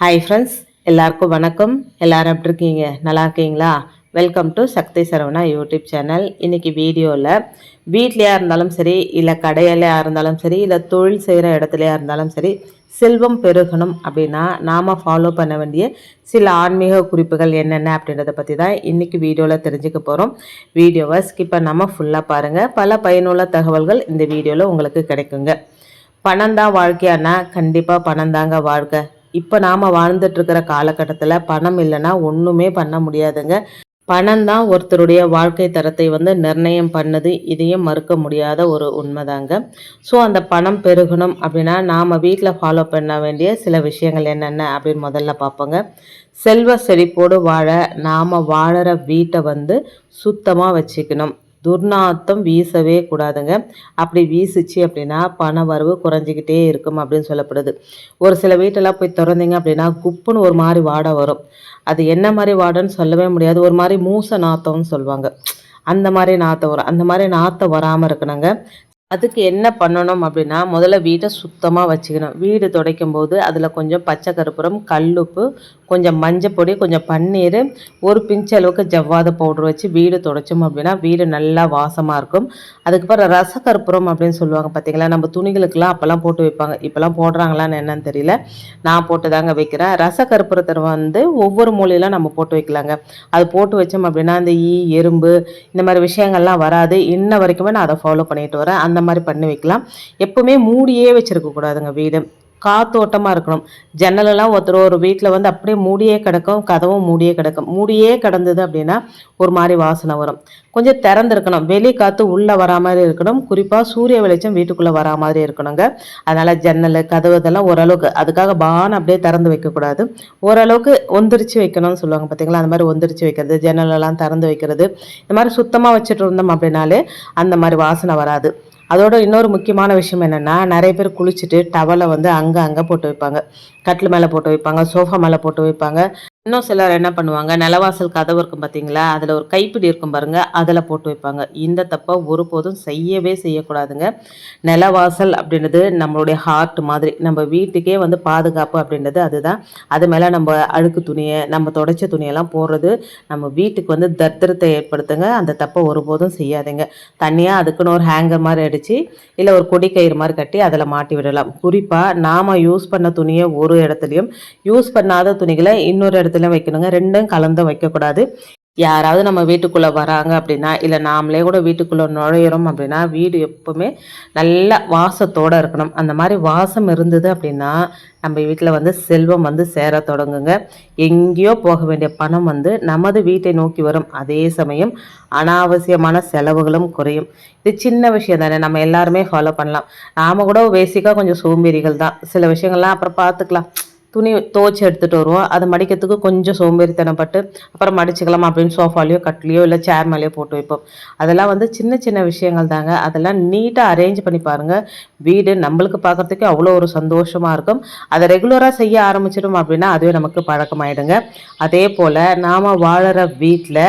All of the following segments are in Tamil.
ஹாய் ஃப்ரெண்ட்ஸ் எல்லாருக்கும் வணக்கம். எல்லாரும் எப்படி இருக்கீங்க? நல்லா இருக்கீங்களா? Welcome to Shakti Saravana YouTube channel இன்றைக்கி வீடியோவில் வீட்லையா இருந்தாலும் சரி இல்லை கடையிலையா இருந்தாலும் சரி இல்லை தொழில் செய்கிற இடத்துலையா இருந்தாலும் சரி செல்வம் பெருகணும் அப்படின்னா நாம் ஃபாலோ பண்ண வேண்டிய சில ஆன்மீக குறிப்புகள் என்னென்ன அப்படின்றத பற்றி தான் இன்றைக்கி வீடியோவில் தெரிஞ்சுக்க போகிறோம் வீடியோவை ஸ்கிப் பண்ணாமல் ஃபுல்லாக பாருங்கள் பல பயனுள்ள தகவல்கள் இந்த வீடியோவில் உங்களுக்கு கிடைக்குங்க. பணம் தான் வாழ்க்கையானா கண்டிப்பாக பணம் தாங்க வாழ்க்கை. இப்போ நாம் வாழ்ந்துட்டுருக்கிற காலகட்டத்தில் பணம் இல்லைன்னா ஒன்றுமே பண்ண முடியாதுங்க. பணம் தான் ஒருத்தருடைய வாழ்க்கை தரத்தை வந்து நிர்ணயம் பண்ணுது. இதையும் மறுக்க முடியாத ஒரு உண்மைதாங்க. ஸோ அந்த பணம் பெருகணும் அப்படின்னா நாம் வீட்டில் ஃபாலோ பண்ண வேண்டிய சில விஷயங்கள் என்னென்ன அப்படின்னு முதல்ல பார்ப்போங்க. செல்வ செழிப்போடு வாழ நாம் வாழற வீட்டை வந்து சுத்தமாக வச்சுக்கணும். துர்நாத்தம் வீசவே கூடாதுங்க. அப்படி வீசிச்சு அப்படின்னா பண வரவு குறைஞ்சிக்கிட்டே இருக்கும் அப்படின்னு சொல்லப்படுது. ஒரு சில வீட்டெல்லாம் போய் திறந்தீங்க அப்படின்னா குப்புன்னு ஒரு மாதிரி வாடை வரும். அது என்ன மாதிரி வாடைன்னு சொல்லவே முடியாது. ஒரு மாதிரி மூச நாத்தம்னு சொல்லுவாங்க. அந்த மாதிரி நாத்தம் வரும். அந்த மாதிரி நாத்தம் வராமல் இருக்கணுங்க. அதுக்கு என்ன பண்ணணும் அப்படின்னா முதல்ல வீட்டை சுத்தமாக வச்சுக்கணும். வீடு துடைக்கும் போது அதில் கொஞ்சம் பச்சை கருப்புரம் கல்லுப்பு கொஞ்சம் மஞ்சப்பொடி கொஞ்சம் பன்னீர் ஒரு பிஞ்சு அளவுக்கு ஜவ்வாத பவுடர் வச்சு வீடு துடைச்சோம் அப்படின்னா வீடு நல்லா வாசமாக இருக்கும். அதுக்கப்புறம் ரசக்கற்பூரம் அப்படின்னு சொல்லுவாங்க பார்த்தீங்களா நம்ம துணிகளுக்கெல்லாம் அப்போல்லாம் போட்டு வைப்பாங்க. இப்போல்லாம் போடுறாங்களான்னு என்னன்னு தெரியல. நான் போட்டு தாங்க வைக்கிறேன். ரசக்கற்பூரத்தை வந்து ஒவ்வொரு மூலையில நம்ம போட்டு வைக்கலாங்க. அது போட்டு வச்சோம் அப்படின்னா அந்த ஈ எறும்பு இந்த மாதிரி விஷயங்கள்லாம் வராது. இன்ன வரைக்குமே நான் அதை ஃபாலோ பண்ணிட்டு வரேன். அந்த மாதிரி பண்ணி வைக்கலாம். எப்போவுமே மூடியே வச்சுருக்கக்கூடாதுங்க வீடு. காத்தோட்டமாக இருக்கணும். ஜன்னலெல்லாம் ஒருத்தர் ஒரு வீட்டில் வந்து அப்படியே மூடியே கிடக்கும் கதவும் மூடியே கிடக்கும். மூடியே கிடந்தது அப்படின்னா ஒரு மாதிரி வாசனை வரும். கொஞ்சம் திறந்துருக்கணும். வெளி காற்று உள்ளே வரா மாதிரி இருக்கணும். குறிப்பாக சூரிய வெளிச்சம் வீட்டுக்குள்ளே வரா மாதிரி இருக்கணுங்க. அதனால் ஜன்னல் கதவு இதெல்லாம் ஓரளவுக்கு அதுக்காக பானை அப்படியே திறந்து வைக்கக்கூடாது. ஓரளவுக்கு ஒந்திரிச்சு வைக்கணும்னு சொல்லுவாங்க பார்த்தீங்களா அந்த மாதிரி ஒந்திரிச்சு வைக்கிறது ஜன்னலெல்லாம் திறந்து வைக்கிறது. இந்த மாதிரி சுத்தமாக வச்சுட்டு இருந்தோம் அப்படின்னாலே அந்த மாதிரி வாசனை வராது. அதோட இன்னொரு முக்கியமான விஷயம் என்னென்னா நிறைய பேர் குளிச்சுட்டு டவலை வந்து அங்கே அங்கே போட்டு வைப்பாங்க. கட்டில் மேலே போட்டு வைப்பாங்க சோஃபா மேலே போட்டு வைப்பாங்க. இன்னும் சிலர் என்ன பண்ணுவாங்க? நிலவாசல் கதவு இருக்கும் பார்த்தீங்களா அதில் ஒரு கைப்பிடி இருக்கும் பாருங்க. அதில் போட்டு வைப்பாங்க. இந்த தப்பை ஒருபோதும் செய்யவே செய்யக்கூடாதுங்க. நிலவாசல் அப்படின்றது நம்மளுடைய ஹார்ட் மாதிரி. நம்ம வீட்டுக்கே வந்து பாதுகாப்பு அப்படின்றது அதுதான். அது மேலே நம்ம அழுக்கு துணியை நம்ம தொடச்ச துணியெல்லாம் போடுறது நம்ம வீட்டுக்கு வந்து தர்திரத்தை ஏற்படுத்துங்க. அந்த தப்பை ஒருபோதும் செய்யாதீங்க. தனியாக அதுக்குன்னு ஒரு ஹேங்கர் மாதிரி அடித்து இல்லை ஒரு கொடி கயிறு மாதிரி கட்டி அதில் மாட்டி விடலாம். குறிப்பாக நாம் யூஸ் பண்ண துணியை ஒரு இடத்துலையும் யூஸ் பண்ணாத துணிகளை இன்னொரு இடத்துல இடத்துல வைக்கணுங்க. ரெண்டும் கலந்து வைக்கக்கூடாது. யாராவது நம்ம வீட்டுக்குள்ளே வராங்க அப்படின்னா இல்லை நாமளே கூட வீட்டுக்குள்ளே நுழையிறோம் அப்படின்னா வீடு எப்போவுமே நல்ல வாசத்தோடு இருக்கணும். அந்த மாதிரி வாசம் இருந்தது அப்படின்னா நம்ம வீட்டில் வந்து செல்வம் வந்து சேர தொடங்குங்க. எங்கேயோ போக வேண்டிய பணம் வந்து நமது வீட்டை நோக்கி வரும். அதே சமயம் அனாவசியமான செலவுகளும் குறையும். இது சின்ன விஷயம் தானே. நம்ம எல்லாருமே ஃபாலோ பண்ணலாம். நாம் கூட பேசிக்காக கொஞ்சம் சோம்பேறிகள் தான். சில விஷயங்கள்லாம் அப்புறம் பார்த்துக்கலாம். துணி துவச்சி எடுத்துகிட்டு வருவோம். அதை மடிக்கிறதுக்கு கொஞ்சம் சோம்பேறித்தனப்பட்டு அப்புறம் மடிச்சுக்கலாம் அப்படின்னு சோஃபாலேயோ கட்லேயோ இல்லை சேர் மேலேயோ போட்டு வைப்போம். அதெல்லாம் வந்து சின்ன சின்ன விஷயங்கள் தாங்க. அதெல்லாம் நீட்டாக அரேஞ்ச் பண்ணி பாருங்கள் வீடு நம்மளுக்கு பார்க்குறதுக்கு அவ்வளோ ஒரு சந்தோஷமாக இருக்கும். அதை ரெகுலராக செய்ய ஆரம்பிச்சிடும் அப்படின்னா அதுவே நமக்கு பழக்கமாயிடுங்க. அதே போல் நாம் வாழற வீட்டில்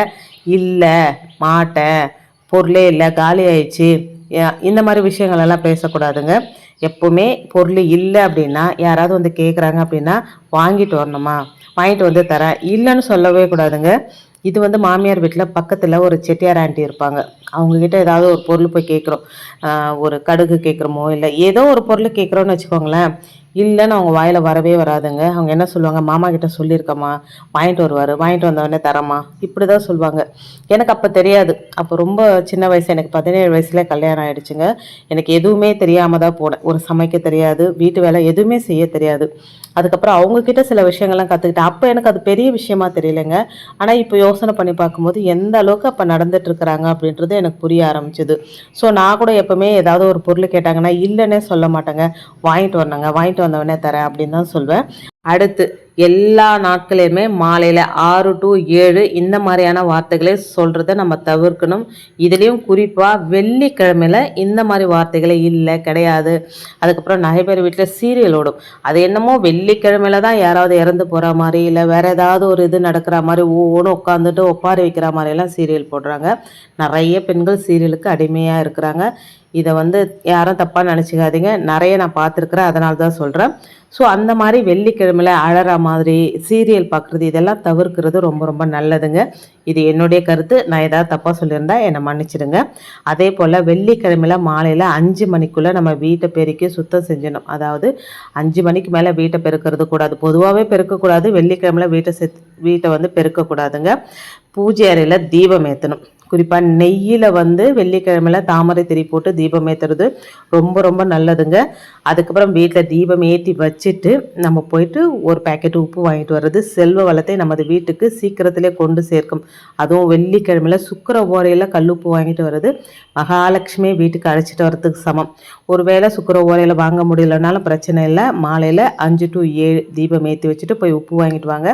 இல்லை மாட்டேன் பொருளே இல்லை காலி ஆயிடுச்சு இந்த மாதிரி விஷயங்கள் எல்லாம் பேசக்கூடாதுங்க. எப்போவுமே பொருள் இல்லை அப்படின்னா யாராவது வந்து கேட்குறாங்க அப்படின்னா வாங்கிட்டு வரணுமா? வாங்கிட்டு வந்து தரேன் இல்லைன்னு சொல்லவே கூடாதுங்க. இது வந்து மாமியார் வீட்டில் பக்கத்தில் ஒரு செட்டியார் ஆண்டி இருப்பாங்க. அவங்கக்கிட்ட ஏதாவது ஒரு பொருள் போய் கேட்குறோம் ஒரு கடுகு கேட்குறோமோ இல்லை ஏதோ ஒரு பொருள் கேட்குறோன்னு வச்சுக்கோங்களேன். இல்லைன்னு அவங்க வாயில் வரவே வராதுங்க. அவங்க என்ன சொல்லுவாங்க? மாமா கிட்ட சொல்லியிருக்கம்மா. வாங்கிட்டு வருவார். வாங்கிட்டு வந்தவொடனே தரமா இப்படி தான் சொல்லுவாங்க எனக்கு அப்போ தெரியாது. அப்போ ரொம்ப சின்ன வயசு எனக்கு பதினேழு வயசுல கல்யாணம் ஆகிடுச்சுங்க எனக்கு எதுவுமே தெரியாமல் தான் போனேன். ஒரு சமைக்க தெரியாது. வீட்டு வேலை எதுவுமே செய்ய தெரியாது. அதுக்கப்புறம் அவங்கக்கிட்ட சில விஷயங்கள்லாம் கற்றுக்கிட்டேன் அப்போ எனக்கு அது பெரிய விஷயமா தெரியலைங்க. ஆனால் இப்போ யோசனை பண்ணி பார்க்கும்போது எந்த அளவுக்கு அப்போ நடந்துட்டுருக்குறாங்க அப்படின்றது எனக்கு புரிய ஆரம்பிச்சிது. ஸோ நான் கூட எப்போவுமே ஏதாவது ஒரு பொருள் கேட்டாங்கன்னா இல்லைன்னே சொல்ல மாட்டேங்க. வாங்கிட்டு வரணுங்க. வாங்கிட்டு வந்தவொடனே தரேன் அப்படின்னு தான் சொல்வேன். அடுத்து எல்லா நாட்களையுமே மாலையில் ஆறு டு ஏழு இந்த மாதிரியான வார்த்தைகளை சொல்கிறத நம்ம தவிர்க்கணும். இதுலேயும் குறிப்பாக வெள்ளிக்கிழமையில் இந்த மாதிரி வார்த்தைகளே இல்லை கிடையாது. அதுக்கப்புறம் நிறைய பேர் வீட்டில் சீரியல் ஓடும். அது என்னமோ வெள்ளிக்கிழமையில தான் யாராவது இறந்து போகிற மாதிரி இல்லை வேறு ஏதாவது ஒரு இது நடக்கிற மாதிரி ஒவ்வொன்றும் உட்காந்துட்டு ஒப்பாரி வைக்கிற மாதிரியெல்லாம் சீரியல் போடுறாங்க. நிறைய பெண்கள் சீரியலுக்கு அடிமையாக இருக்கிறாங்க. இதை வந்து யாரும் தப்பாக நினச்சிக்காதீங்க. நிறைய நான் பார்த்துருக்குறேன். அதனால தான் சொல்கிறேன் ஸோ அந்த மாதிரி வெள்ளிக்கிழமையில் அழற மாதிரி சீரியல் பார்க்குறது இதெல்லாம் தவிர்க்கிறது ரொம்ப ரொம்ப நல்லதுங்க. இது என்னுடைய கருத்து. நான் ஏதாவது தப்பாக சொல்லியிருந்தா என்னை மன்னிச்சிடுங்க. அதே போல் வெள்ளிக்கிழமையில் மாலையில் அஞ்சு மணிக்குள்ளே நம்ம வீட்டை பெருக்கி சுத்தம் செஞ்சிடணும். அதாவது அஞ்சு மணிக்கு மேலே வீட்டை பெருக்கிறது கூடாது. பொதுவாகவே பெருக்கக்கூடாது. வெள்ளிக்கிழமையில் வீட்டை செத் வீட்டை வந்து பெருக்கக்கூடாதுங்க. பூஜை அறையில் தீபம் ஏற்றணும் குறிப்பாக நெய்யில் வந்து வெள்ளிக்கிழமையில் தாமரை திரி போட்டு தீபம் ஏற்றுறது ரொம்ப ரொம்ப நல்லதுங்க. அதுக்கப்புறம் வீட்டில் தீபம் ஏற்றி வச்சுட்டு நம்ம போயிட்டு ஒரு பேக்கெட் உப்பு வாங்கிட்டு வர்றது செல்வ வளத்தை நமது வீட்டுக்கு சீக்கிரத்திலே கொண்டு சேர்க்கும். அதுவும் வெள்ளிக்கிழமையில் சுக்கர ஓரையில் கல்லுப்பு வாங்கிட்டு வர்றது மகாலட்சுமி வீட்டுக்கு அழைச்சிட்டு வர்றதுக்கு சமம். ஒருவேளை சுக்கர ஓரையில் வாங்க முடியலனாலும் பிரச்சனை இல்லை. மாலையில் அஞ்சு டு ஏழு தீபம் ஏற்றி வச்சுட்டு போய் உப்பு வாங்கிட்டு வாங்க.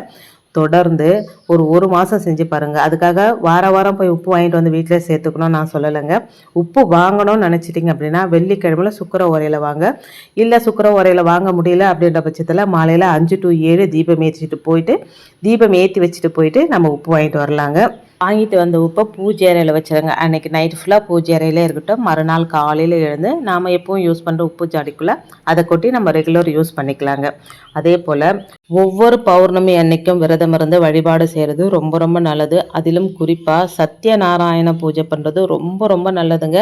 தொடர்ந்து ஒரு ஒரு மாதம் செஞ்சு பாருங்கள் அதுக்காக வார வாரம் போய் உப்பு வாங்கிட்டு வந்து வீட்டில் சேர்த்துக்கணும்னு நான் சொல்லலைங்க. உப்பு வாங்கணும்னு நினச்சிட்டிங்க அப்படின்னா வெள்ளிக்கிழமையில் சுக்கர உரையில் வாங்க. இல்லை சுக்கர உரையில் வாங்க முடியல அப்படின்ற பட்சத்தில் மாலையில் அஞ்சு டு ஏழு தீபம் ஏற்றிட்டு போயிட்டு தீபம் ஏற்றி வச்சுட்டு போயிட்டு நம்ம உப்பு வாங்கிட்டு வரலாங்க. வாங்கிட்டு வந்த உப்பை பூஜை அறையில் வச்சுருங்க. அன்றைக்கி நைட் ஃபுல்லாக பூஜை அறையிலே இருக்கட்டும். மறுநாள் காலையில் எழுந்து நாம் எப்பவும் யூஸ் பண்ணுற உப்பு ஜாடிக்குள்ளே அதை கொட்டி நம்ம ரெகுலர் யூஸ் பண்ணிக்கலாங்க. அதே போல் ஒவ்வொரு பௌர்ணமி அன்னைக்கும் விரதம் இருந்து வழிபாடு செய்கிறது ரொம்ப ரொம்ப நல்லது. அதிலும் குறிப்பாக சத்யநாராயண பூஜை பண்ணுறது ரொம்ப ரொம்ப நல்லதுங்க.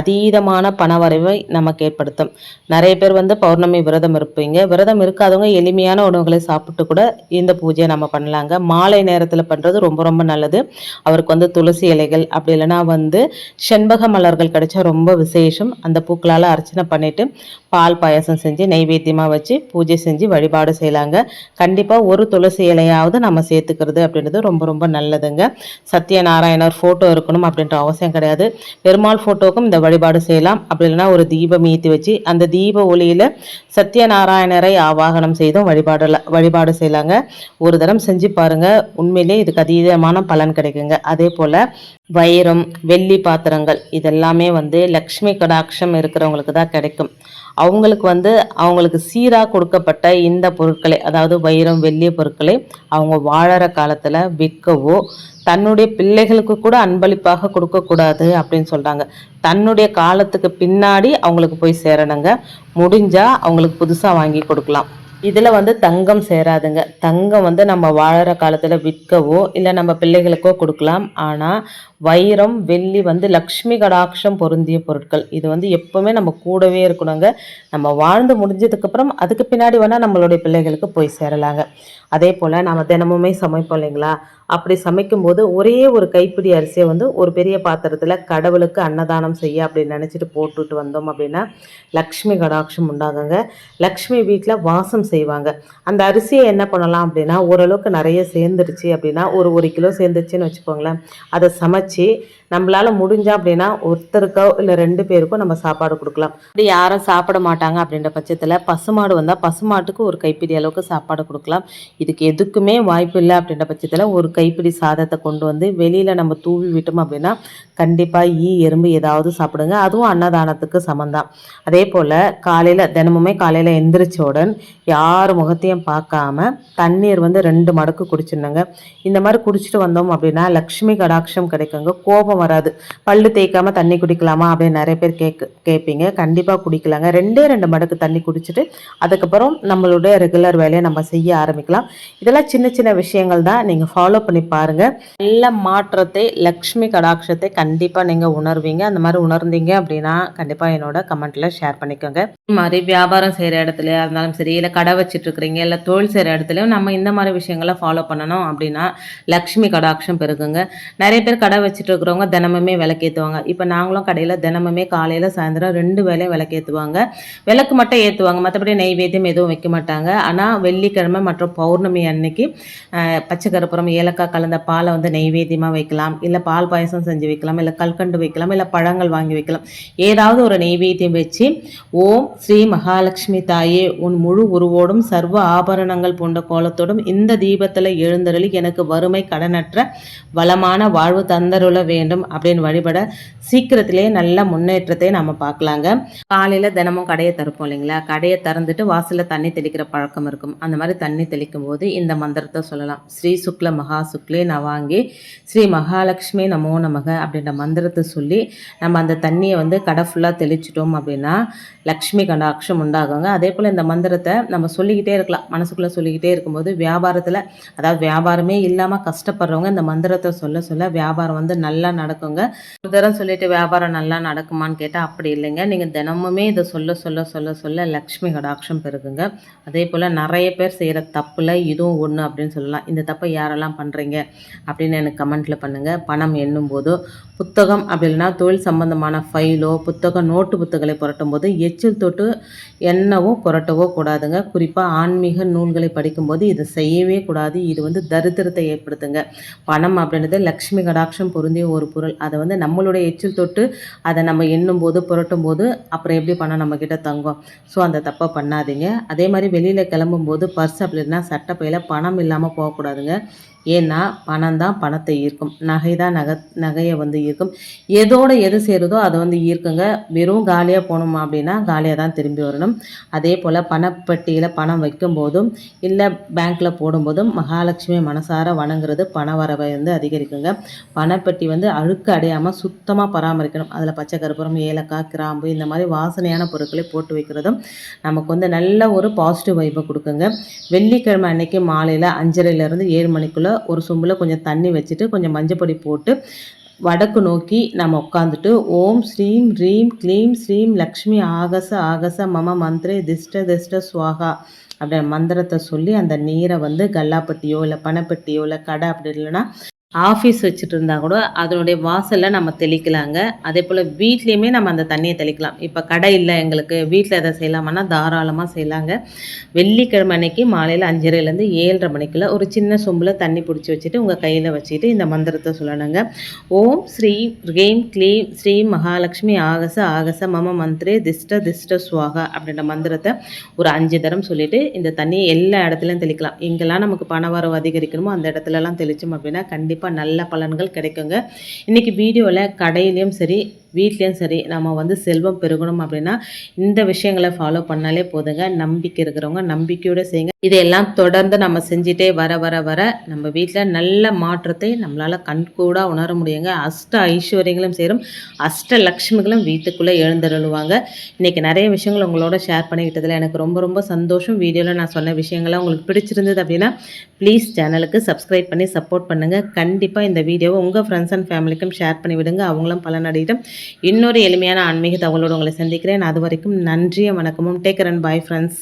அதீதமான பணவரைவை நமக்கு ஏற்படுத்தும். நிறைய பேர் வந்து பௌர்ணமி விரதம் இருப்பீங்க. விரதம் இருக்காதவங்க எளிமையான உணவுகளை சாப்பிட்டு கூட இந்த பூஜையை நம்ம பண்ணலாங்க. மாலை நேரத்தில் பண்ணுறது ரொம்ப ரொம்ப நல்லது. அவருக்கு வந்து துளசி இலைகள் அப்படி இல்லைன்னா வந்து செண்பக மலர்கள் கிடைச்சா ரொம்ப விசேஷம். அந்த பூக்களால் அர்ச்சனை பண்ணிவிட்டு பால் பாயசம் செஞ்சு நைவேத்தியமாக வச்சு பூஜை செஞ்சு வழிபாடு செய்யலாங்க. கண்டிப்பாக ஒரு துளசி இலையாவது நம்ம சேர்த்துக்கிறது அப்படின்றது ரொம்ப ரொம்ப நல்லதுங்க. சத்யநாராயணர் ஃபோட்டோ இருக்கணும் அப்படின்ற அவசியம் கிடையாது. பெருமாள் ஃபோட்டோக்கும் இந்த வழிபாடு செய்யலாம். அப்படி இல்லைன்னா ஒரு தீபம் ஏற்றி வச்சு அந்த தீப ஒளியில் சத்யநாராயணரை ஆவாகனம் செய்தும் வழிபாடு வழிபாடு செய்யலாங்க. ஒரு தரம் செஞ்சு பாருங்கள் உண்மையிலே இதுக்கு அதீதமான பலன் கிடைக்கும் கிடைக்குங்க அதே போல் வைரம் வெள்ளி பாத்திரங்கள் இதெல்லாமே வந்து லக்ஷ்மி கடாட்சம் இருக்கிறவங்களுக்கு தான் கிடைக்கும். அவங்களுக்கு வந்து அவங்களுக்கு சீராக கொடுக்கப்பட்ட இந்த பொருட்களை அதாவது வைரம் வெள்ளிய பொருட்களை அவங்க வாழற காலத்தில் விற்கவோ தன்னுடைய பிள்ளைகளுக்கு கூட அன்பளிப்பாக கொடுக்கக்கூடாது அப்படின்னு சொல்கிறாங்க தன்னுடைய காலத்துக்கு பின்னாடி அவங்களுக்கு போய் சேரணுங்க. முடிஞ்சால் அவங்களுக்கு புதுசாக வாங்கி கொடுக்கலாம். இதில் வந்து தங்கம் சேராதுங்க. தங்கம் வந்து நம்ம வாழற காலத்தில் விற்கவோ இல்லை நம்ம பிள்ளைகளுக்கோ கொடுக்கலாம். ஆனால் வைரம் வெள்ளி வந்து லக்ஷ்மி கடாட்சம் பொருந்திய பொருட்கள். இது வந்து எப்போவுமே நம்ம கூடவே இருக்கணுங்க. நம்ம வாழ்ந்து முடிஞ்சதுக்கப்புறம் அதுக்கு பின்னாடி வேணால் நம்மளுடைய பிள்ளைகளுக்கு போய் சேரலாங்க. அதே போல் நம்ம தினமுமே சமைப்போம் இல்லைங்களா? அப்படி சமைக்கும்போது ஒரே ஒரு கைப்பிடி அரிசியை வந்து ஒரு பெரிய பாத்திரத்தில் கடவுளுக்கு அன்னதானம் செய்ய அப்படின்னு நினச்சிட்டு போட்டுட்டு வந்தோம் அப்படின்னா லக்ஷ்மி கடாட்சம் உண்டாகுங்க. லக்ஷ்மி வீட்டில் வாசம் செய்வாங்க. அந்த அரிசியை என்ன பண்ணலாம் அப்படின்னா ஓரளவுக்கு நிறைய சேர்ந்துருச்சு அப்படின்னா ஒரு ஒரு கிலோ சேர்ந்துருச்சுன்னு வச்சுக்கோங்களேன். அதை சமைச்சு நம்மளால் முடிஞ்சா அப்படின்னா ஒருத்தருக்கோ இல்லை ரெண்டு பேருக்கோ நம்ம சாப்பாடு கொடுக்கலாம். அப்படி யாரும் சாப்பிட மாட்டாங்க அப்படின்ற பட்சத்தில் பசுமாடு வந்தால் பசுமாட்டுக்கு ஒரு கைப்பிடி அளவுக்கு சாப்பாடு கொடுக்கலாம். இதுக்கு எதுக்குமே வாய்ப்பு இல்லை அப்படின்ற பட்சத்தில் ஒரு கைப்பிடி சாதத்தை கொண்டு வந்து வெளியில் நம்ம தூவி விட்டோம் அப்படின்னா கண்டிப்பாக ஈ எறும்பு ஏதாவது சாப்பிடுங்க. அதுவும் அன்னதானத்துக்கு சமந்தான் அதே போல் காலையில் தினமுமே காலையில் எந்திரிச்சோடன் யார் முகத்தையும் பார்க்காம தண்ணீர் வந்து ரெண்டு மடக்கு குடிச்சிடணுங்க. இந்த மாதிரி குடிச்சிட்டு வந்தோம் அப்படின்னா லக்ஷ்மி கடாட்சம் கிடைக்குங்க. கோபம் வராது. பல்லு தேய்க்காம தண்ணி குடிக்கலாமா அப்படின்னு நிறைய பேர் கேட்க கேட்பீங்க கண்டிப்பாக குடிக்கலாங்க. ரெண்டே ரெண்டு மடக்கு தண்ணி குடிச்சிட்டு அதுக்கப்புறம் நம்மளுடைய ரெகுலர் வேலையை நம்ம செய்ய ஆரம்பிக்கலாம். இதெல்லாம் சின்ன சின்ன விஷயங்கள் தான். நீங்கள் ஃபாலோ பண்ணி பாருங்கள் நல்ல மாற்றத்தை லக்ஷ்மி கடாட்சத்தை கண்டிப்பாக நீங்கள் உணர்வீங்க. அந்த மாதிரி உணர்ந்தீங்க அப்படின்னா கண்டிப்பாக என்னோட கமெண்ட்டில் ஷேர் பண்ணிக்கோங்க. மாதிரி வியாபாரம் செய்கிற இடத்துல இருந்தாலும் சரி இல்லை கடை வச்சுட்டு இருக்கிறீங்க இல்லை தொழில் செய்கிற இடத்துலையும் நம்ம இந்த மாதிரி விஷயங்களை ஃபாலோ பண்ணணும் அப்படின்னா லக்ஷ்மி கடாட்சம் பெருகுங்க. நிறைய பேர் கடை வச்சுட்டு இருக்கிறவங்க தினமுமே விளக்கேற்றுவாங்க இப்போ நாங்களும் கடையில் தினமுமே காலையில் சாயந்தரம் ரெண்டு வேலையும் விளக்கேற்றுவாங்க விளக்கு மட்டும் ஏற்றுவாங்க மற்றபடி நெய்வேத்தியம் எதுவும் வைக்க மாட்டாங்க. ஆனால் வெள்ளிக்கிழமை மற்றும் பௌர்ணமி பௌர்ணமி அன்னைக்கு பச்சை கருப்புறம் ஏலக்காய் கலந்த பாலை வந்து நெய்வேத்தியமாக வைக்கலாம். இல்லை பால் பாயசம் செஞ்சு வைக்கலாம். இல்லை கல்கண்டு வைக்கலாம். இல்லை பழங்கள் வாங்கி வைக்கலாம். ஏதாவது ஒரு நெய்வேத்தியம் வச்சு ஓம் ஸ்ரீ மகாலட்சுமி தாயே உன் முழு உருவோடும் சர்வ ஆபரணங்கள் போன்ற கோலத்தோடும் இந்த தீபத்தில் எழுந்தருளி எனக்கு வறுமை கடனற்ற வளமான வாழ்வு தந்தருள வேண்டும் அப்படின்னு வழிபட சீக்கிரத்திலேயே நல்ல முன்னேற்றத்தை நம்ம பார்க்கலாங்க காலையில் தினமும் கடையை திறப்போம் இல்லைங்களா? கடையை திறந்துட்டு வாசலில் தண்ணி தெளிக்கிற பழக்கம் இருக்கும். அந்த மாதிரி தண்ணி தெளிக்கும் போது இந்த மந்திரத்தை சொல்லலாம். ஸ்ரீ சுக்ல மகா சுக்லே நவாங்கி ஸ்ரீ மகாலட்சுமி நமோ நமக அப்படின்ற மந்திரத்தை சொல்லி நம்ம அந்த தண்ணியை வந்து கடை ஃபுல்லாக தெளிச்சிட்டோம் அப்படின்னா லக்ஷ்மி கடாட்சம் உண்டாகுங்க. அதே போல் இந்த மந்திரத்தை நம்ம சொல்லிக்கிட்டே இருக்கலாம். மனசுக்குள்ளே சொல்லிக்கிட்டே இருக்கும்போது வியாபாரத்தில் அதாவது வியாபாரமே இல்லாமல் கஷ்டப்படுறவங்க இந்த மந்திரத்தை சொல்ல சொல்ல வியாபாரம் வந்து நல்லா நடக்குங்க. ஒரு தரம் சொல்லிட்டு வியாபாரம் நல்லா நடக்குமான்னு கேட்டால் அப்படி இல்லைங்க. நீங்கள் தினமுமே இதை சொல்ல சொல்ல சொல்ல சொல்ல லக்ஷ்மி கடாட்சம் பெருகுங்க. அதே போல் நிறைய பேர் செய்கிற தப்பில் இதுவும் ஒன்று அப்படின்னு சொல்லலாம். இந்த தப்பை யாரெல்லாம் பண்ணுறீங்க அப்படின்னு எனக்கு கமெண்ட்டில் பண்ணுங்கள் பணம் எண்ணும் போதோ புத்தகம் அப்படி இல்லைன்னா தொழில் சம்பந்தமான ஃபைலோ புத்தகம் நோட்டு புத்தகங்களை புரட்டும் போது எச்சில் தொட்டு எண்ணவோ புரட்டவோ கூடாதுங்க. குறிப்பாக ஆன்மீக நூல்களை படிக்கும்போது இதை செய்யவே கூடாது. இது வந்து தரித்திரத்தை ஏற்படுத்துங்க. பணம் அப்படின்றது லக்ஷ்மி கடாட்சம் பொருந்திய ஒரு பொருள். அதை வந்து நம்மளுடைய எச்சில் தொட்டு அதை நம்ம எண்ணும் போது புரட்டும் போது அப்புறம் எப்படி பணம் நம்மக்கிட்ட தங்கும்? ஸோ அந்த தப்பை பண்ணாதீங்க. அதே மாதிரி வெளியில் கிளம்பும்போது பர்ஸ் அப்படின்னா சட்டப்பையில் பணம் இல்லாமல் போகக்கூடாதுங்க. ஏன்னா பணம் தான் பணத்தை ஈர்க்கும். நகை தான் நகை நகையை வந்து ஈர்க்கும். எதோட எது சேருதோ அதை வந்து ஈர்க்குங்க. வெறும் காலியாக போகணுமா அப்படின்னா காலியாக தான் திரும்பி வரணும். அதே போல் பணப்பெட்டியில் பணம் வைக்கும்போதும் இல்லை பேங்க்கில் போடும்போதும் மகாலட்சுமி மனசார வணங்குறது பண வரவை வந்து அதிகரிக்குங்க. பணப்பெட்டி வந்து அழுக்கு அடையாமல் சுத்தமாக பராமரிக்கணும். அதில் பச்சை கருப்புரம் ஏலக்காய் கிராம்பு இந்த மாதிரி வாசனையான பொருட்களை போட்டு வைக்கிறதும் நமக்கு வந்து நல்ல ஒரு பாசிட்டிவ் வைப்பை கொடுக்குங்க. வெள்ளிக்கிழமை அன்னைக்கு மாலையில் அஞ்சரைலேருந்து ஏழு மணிக்குள்ளே ஒரு சொம்பில் கொஞ்சம் தண்ணி வச்சுட்டு கொஞ்சம் மஞ்சப்பொடி போட்டு வடக்கு நோக்கி நம்ம உட்காந்துட்டு ஓம் ஸ்ரீம் ரீம் க்ளீம் ஸ்ரீம் லக்ஷ்மி ஆகச ஆகச மம மந்திரே திஷ்ட திஷ்ட சுவாகா அப்படின்ற மந்திரத்தை சொல்லி அந்த நீரை வந்து கல்லாப்பட்டியோ இல்லை பனைப்பட்டியோ இல்லை கடை அப்படி இல்லைன்னா ஆஃபீஸ் வச்சுட்டு இருந்தால் கூட அதனுடைய வாசலில் நம்ம தெளிக்கலாங்க. அதே போல் வீட்லேயுமே நம்ம அந்த தண்ணியை தெளிக்கலாம். இப்போ கடை இல்லை எங்களுக்கு. வீட்டில் எதை செய்யலாமன்னா தாராளமாக செய்யலாங்க. வெள்ளிக்கிழமை அன்னைக்கு மாலையில் அஞ்சரைலேருந்து ஏழரை மணிக்குள்ள ஒரு சின்ன சொம்பில் தண்ணி பிடிச்சி வச்சுட்டு உங்கள் கையில் வச்சுட்டு இந்த மந்திரத்தை சொல்லணுங்க. ஓம் ஸ்ரீ ஹ்ரீம் க்ளீம் ஸ்ரீ மகாலட்சுமி ஆகச ஆகச மம மந்திரே திஷ்ட திஷ்ட சுவாகா அப்படின்ற மந்திரத்தை ஒரு அஞ்சு தரம் சொல்லிவிட்டு இந்த தண்ணியை எல்லா இடத்துலையும் தெளிக்கலாம். எங்கெல்லாம் நமக்கு பண வரவு அதிகரிக்கணுமோ அந்த இடத்துலலாம் தெளித்தோம் அப்படின்னா கண்டிப்பாக நல்ல பலன்கள் கிடைக்குங்க. இன்றைக்கி வீடியோவில் கடையிலையும் சரி வீட்லேயும் சரி நம்ம வந்து செல்வம் பெருகணும் அப்படின்னா இந்த விஷயங்களை ஃபாலோ பண்ணாலே போதுங்க. நம்பிக்கை இருக்கிறவங்க நம்பிக்கையோடு செய்யுங்க. இதையெல்லாம் தொடர்ந்து நம்ம செஞ்சுட்டே வர வர வர நம்ம வீட்டில் நல்ல மாற்றத்தை நம்மளால் கண்கூடாக உணர முடியுங்க. அஷ்ட ஐஸ்வர்யங்களும் சேரும். அஷ்ட லக்ஷ்மிகளும் வீட்டுக்குள்ளே எழுந்தருளுவாங்க. இன்றைக்கி நிறைய விஷயங்கள் உங்களோட ஷேர் பண்ணிக்கிட்டதில் எனக்கு ரொம்ப ரொம்ப சந்தோஷம். வீடியோவில் நான் சொன்ன விஷயங்கள்லாம் உங்களுக்கு பிடிச்சிருந்தது அப்படின்னா ப்ளீஸ் சேனலுக்கு சப்ஸ்கிரைப் பண்ணி சப்போர்ட் பண்ணுங்கள் கண்டிப்பாக இந்த வீடியோவை உங்கள் ஃப்ரெண்ட்ஸ் அண்ட் ஃபேமிலிக்கும் ஷேர் பண்ணி விடுங்க அவங்களும் பலனடையிட்டும். இன்னொரு எளிமையான ஆன்மீக தகவலோடு உங்களை சந்திக்கிறேன். அது வரைக்கும் நன்றியும் வணக்கமும். Take and bye friends